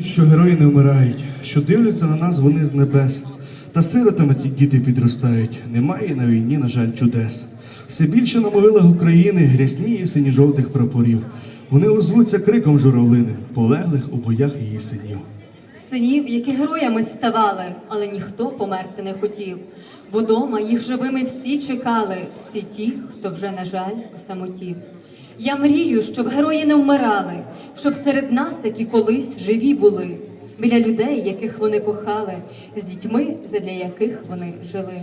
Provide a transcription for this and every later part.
Що герої не вмирають, що дивляться на нас вони з небес. Та сиротами діти підростають. Немає на війні, на жаль, чудес. Все більше на могилах України грязніє сині жовтих прапорів. Вони озвуться криком журавлиним, полеглих у боях її синів. Синів, які героями ставали, але ніхто померти не хотів. Бо дома їх живими всі чекали, всі ті, хто вже, на жаль, осамотів. Я мрію, щоб герої не вмирали, щоб серед нас, які колись живі були, біля людей, яких вони кохали, з дітьми, задля яких вони жили.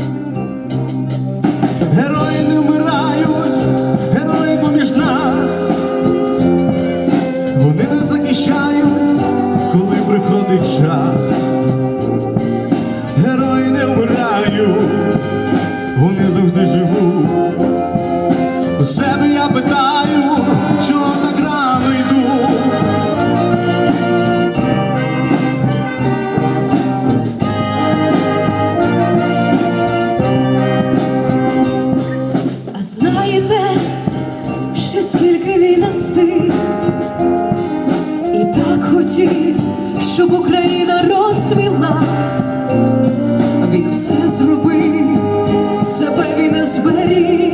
Щоб Україна розцвіла. Він все зробив, себе він зберіг,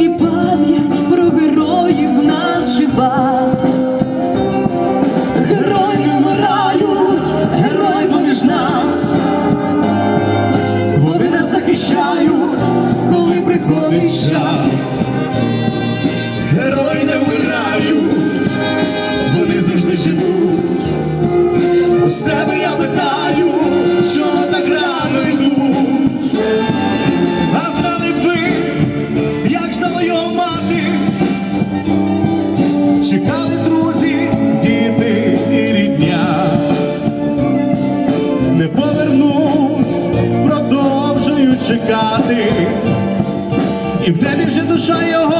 і пам'ять про героїв нас жива. Герої не вмирають, герої поміж нас. Вони нас захищають, коли приходить час. Герої не вмирають, вони завжди живуть. Себе я питаю, що так рано йдуть. А знали ви, як ждала його мати, чекали друзі, діти і рідня. Не повернусь, продовжую чекати, і в небі вже душа його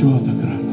Чого так рано?